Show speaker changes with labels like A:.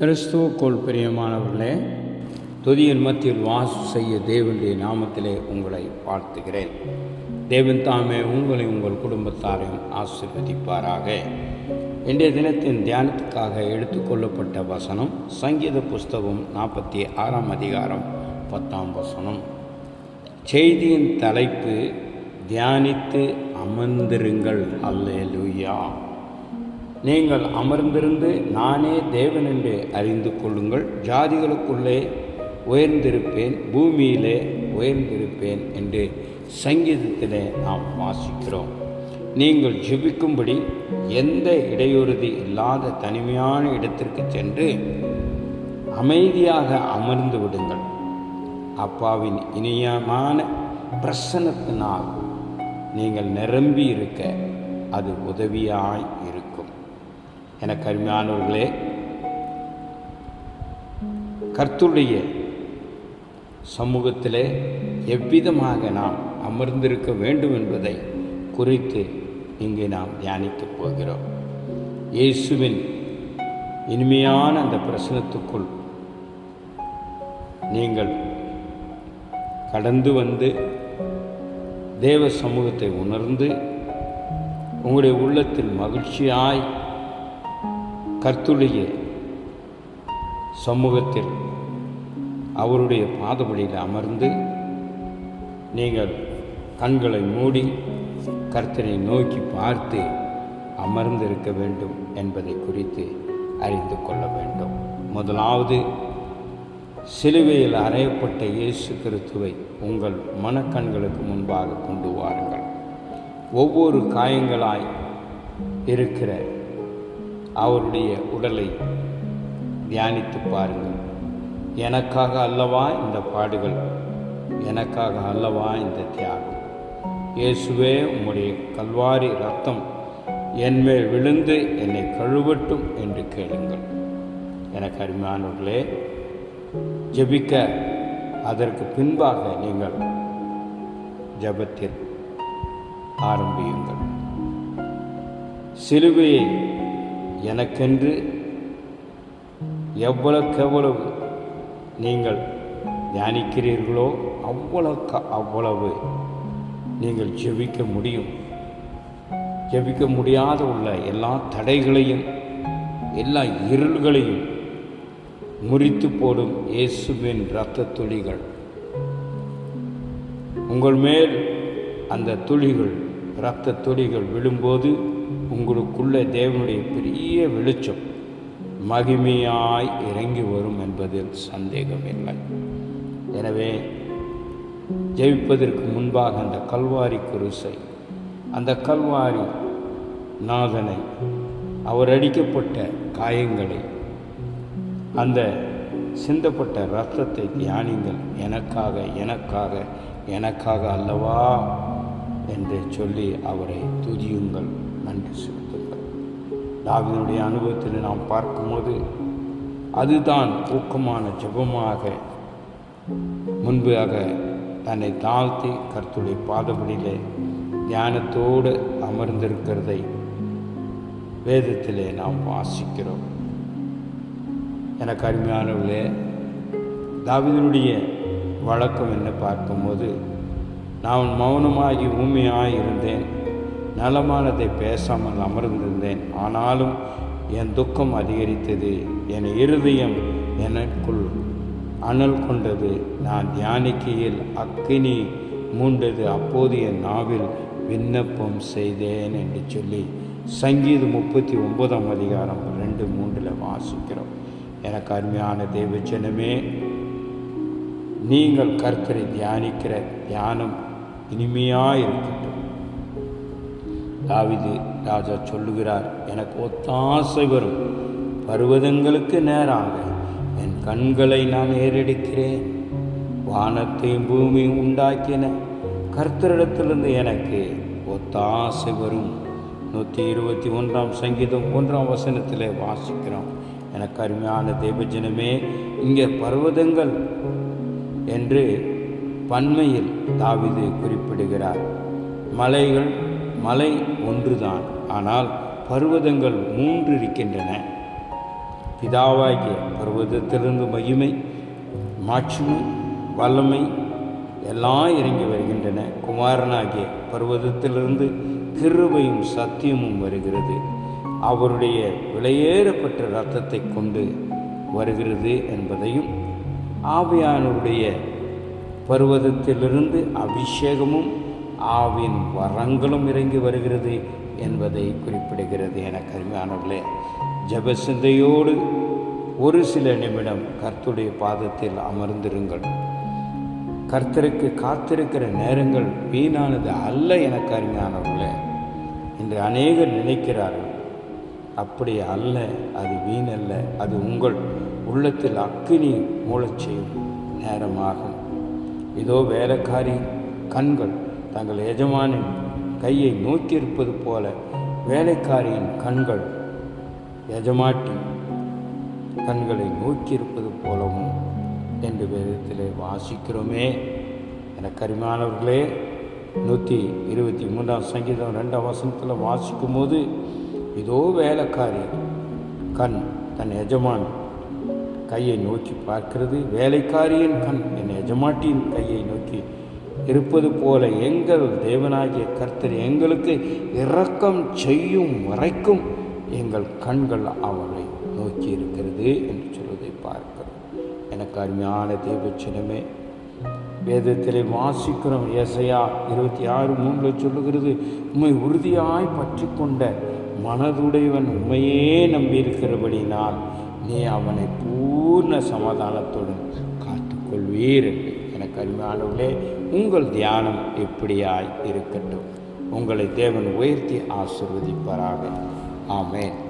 A: கிறிஸ்துவுக்குள் பிரியமானவர்களே துதியின் மத்தியில் வாசு செய்ய தேவனுடைய நாமத்திலே உங்களை வாழ்த்துகிறேன். தேவன் தாமே உங்களை உங்கள் குடும்பத்தாரையும் ஆசீர்வதிப்பாராக. இன்றைய தினத்தின் தியானத்துக்காக எடுத்துக்கொள்ளப்பட்ட வசனம் சங்கீத புஸ்தகம் நாற்பத்தி ஆறாம் அதிகாரம் பத்தாம் வசனம். செய்தியின் தலைப்பு தியானித்து அமர்ந்திருங்கள். அல்லேலூயா. நீங்கள் அமர்ந்திருந்து நானே தேவன் என்று அறிந்து கொள்ளுங்கள். ஜாதிகளுக்குள்ளே உயர்ந்திருப்பேன் பூமியிலே உயர்ந்திருப்பேன் என்று சங்கீதத்திலே நாம் வாசிக்கிறோம். நீங்கள் ஜெபிக்கும்படி எந்த இடையூறுதி இல்லாத தனிமையான இடத்திற்கு சென்று அமைதியாக அமர்ந்து விடுங்கள். அப்பாவின் இனியமான பிரசனத்தினால் நீங்கள் நிரம்பி இருக்க அது உதவியாய் எனக்கு அருமையானவர்களே கர்த்துடைய சமூகத்திலே எவ்விதமாக நாம் அமர்ந்திருக்க வேண்டும் என்பதை குறித்து இங்கே நாம் தியானிக்கப் போகிறோம். இயேசுவின் இனிமையான அந்த பிரசனத்துக்குள் நீங்கள் கடந்து வந்து தேவ சமூகத்தை உணர்ந்து உங்களுடைய உள்ளத்தில் மகிழ்ச்சியாய் கர்த்துடைய சமூகத்தில் அவருடைய பாதபடியில் அமர்ந்து நீங்கள் கண்களை மூடி கர்த்தரை நோக்கி பார்த்து அமர்ந்திருக்க வேண்டும் என்பதை குறித்து அறிந்து கொள்ள வேண்டும். முதலாவது சிலுவையில் அறையப்பட்ட இயேசு கிறிஸ்துவை உங்கள் மனக்கண்களுக்கு முன்பாக கொண்டு வாருங்கள். ஒவ்வொரு காயங்களாய் இருக்கிற அவருடைய உடலை தியானித்து பாருங்கள். எனக்காக அல்லவா இந்த பாடுகள்? எனக்காக அல்லவா இந்த தியாகம்? இயேசுவே உம்முடைய கல்வாரி ரத்தம் என்மேல் விழுந்து என்னை கழுவட்டும் என்று கேளுங்கள். எனக்கு அருமையானவர்களே ஜெபிக்க அதற்கு பின்பாக நீங்கள் ஜபத்தில் ஆரம்பியுங்கள். சிலுவையை எனக்கென்று எவ்வளவுக்கெவ்வளவு நீங்கள் தியானிக்கிறீர்களோ அவ்வளவுக்கு அவ்வளவு நீங்கள் ஜெபிக்க முடியும். ஜெபிக்க முடியாத உள்ள எல்லா தடைகளையும் எல்லா இருள்களையும் முறித்து போடும் இயேசுவின் இரத்த துளிகள். உங்கள் மேல் அந்த துளிகள் இரத்த துளிகள் விழும்போது உங்களுக்குள்ள தேவனுடைய பெரிய வெளிச்சம் மகிமையாய் இறங்கி வரும் என்பதில் சந்தேகமில்லை எனவே ஜெயிப்பதற்கு முன்பாக அந்த கல்வாரி குருசை அந்த கல்வாரி நாதனை அவர் அடிக்கப்பட்ட காயங்களை அந்த சிந்தப்பட்ட ரத்தத்தை தியானிங்கள். எனக்காக எனக்காக எனக்காக அல்லவா? என்று சொல்லி அவரை துதியுங்கள். நன்றி தாவிதனுடைய அனுபவத்தில் நாம் பார்க்கும்போது அதுதான் ஊக்கமான ஜபமாக முன்பாக தன்னை தாழ்த்தி கருத்துடைய பாதபடியிலே தியானத்தோடு அமர்ந்திருக்கிறதை வேதத்திலே நாம் வாசிக்கிறோம். எனக்கு அருமையானவர்களே தாவிதனுடைய வழக்கம் என்ன பார்க்கும்போது நான் மௌனமாகி ஊமையாக இருந்தேன். நலமானதை பேசாமல் அமர்ந்திருந்தேன். ஆனாலும் என் துக்கம் அதிகரித்தது. என் இருதயம் எனக்குள் அனல் கொண்டது. நான் தியானிக்கையில் அக்கினி மூண்டது. அப்போது என் நாவில் விண்ணப்பம் செய்தேன் என்று சொல்லி சங்கீதம் முப்பத்தி ஒன்பதாம் அதிகாரம் ரெண்டு மூன்றில் வாசிக்கிறோம். எனக்கு அருமையான தேவச்சனமே நீங்கள் கர்த்தரை தியானிக்கிற தியானம் இனிமையாக இருக்கட்டும் தாவிது ராஜா சொல்லுகிறார் எனக்கு ஒத்தாசை வரும். பருவதங்களுக்கு நேராக என் கண்களை நான் ஏறெடுக்கிறேன். வானத்தையும் பூமியும் உண்டாக்கின கர்த்தரிடத்திலிருந்து எனக்கு ஒத்தாசை வரும். நூற்றி இருபத்தி ஒன்றாம் சங்கீதம் ஒன்றாம் வசனத்தில் வாசிக்கிறோம். எனக்கு அருமையான தேவஜனமே இங்கே பர்வதங்கள் என்று பன்மையில் தாவிது குறிப்பிடுகிறார். மலைகள் மலை ஒன்றுதான். ஆனால் பர்வதங்கள் மூன்று இருக்கின்றன பிதாவாகிய பர்வதத்திலிருந்து மகிமை மாட்சிமை வல்லமை எல்லாம் இறங்கி வருகின்றன. குமாரனாகிய பர்வதத்திலிருந்து கிருபையும் சத்தியமும் வருகிறது. அவருடைய விலையேறப்பட்ட இரத்தத்தை கொண்டு வருகிறது என்பதையும் ஆவியானவருடைய பர்வதத்திலிருந்து அபிஷேகமும் ஆவின் வரங்களும் இறங்கி வருகிறது என்பதை குறிப்பிடுகிறது. என கருமையானவர்களே ஜப சிந்தையோடு ஒரு சில நிமிடம் கர்த்துடைய பாதத்தில் அமர்ந்திருங்கள். கர்த்தருக்கு காத்திருக்கிற நேரங்கள் வீணானது அல்ல என கருமையானவர்களே இன்று அநேகர் நினைக்கிறார்கள் அப்படி அல்ல அது வீணல்ல அது உங்கள் உள்ளத்தில் அக்கினி மூலச் செய்யும் நேரமாகும். இதோ வேலைக்காரி கண்கள் தங்கள் எஜமானின் கையை நோக்கியிருப்பது போல வேலைக்காரியின் கண்கள் எஜமாட்டி கண்களை நோக்கியிருப்பது போலவும் என்று வேதத்திலே வாசிக்கிறோமே. என கரிமானவர்களே நூற்றி இருபத்தி மூன்றாம் சங்கீதம் ரெண்டாம் வசனத்தில் வாசிக்கும் போது இதோ வேலைக்காரி கண் தன் எஜமான் கையை நோக்கி பார்க்கிறது. வேலைக்காரியின் கண் என் எஜமாட்டியின் கையை நோக்கி இருப்பது போல எங்கள் தேவனாகிய கர்த்தர் எங்களுக்கு இரக்கம் செய்யும் வரைக்கும் எங்கள் கண்கள் அவளை நோக்கி இருக்கிறது என்று சொல்வதை பார்க்கிறோம். எனக்கு அருமையான தேவச்சினமே வேதத்திலே வாசிக்கிறோம். ஏசையா இருபத்தி ஆறு மூணில் சொல்லுகிறது உண்மை உறுதியாய் பற்றி கொண்ட மனதுடையவன் உண்மையே நம்பியிருக்கிறபடினால் நீ அவனை பூர்ண சமாதானத்துடன் காத்துக்கொள்வீர் என்று. எனக்கு அருமையானவர்களே உங்கள் தியானம் எப்படியாய் இருக்கட்டும். உங்களை தேவன் உயர்த்தி ஆசிர்வதிப்பாராக. ஆமேன்.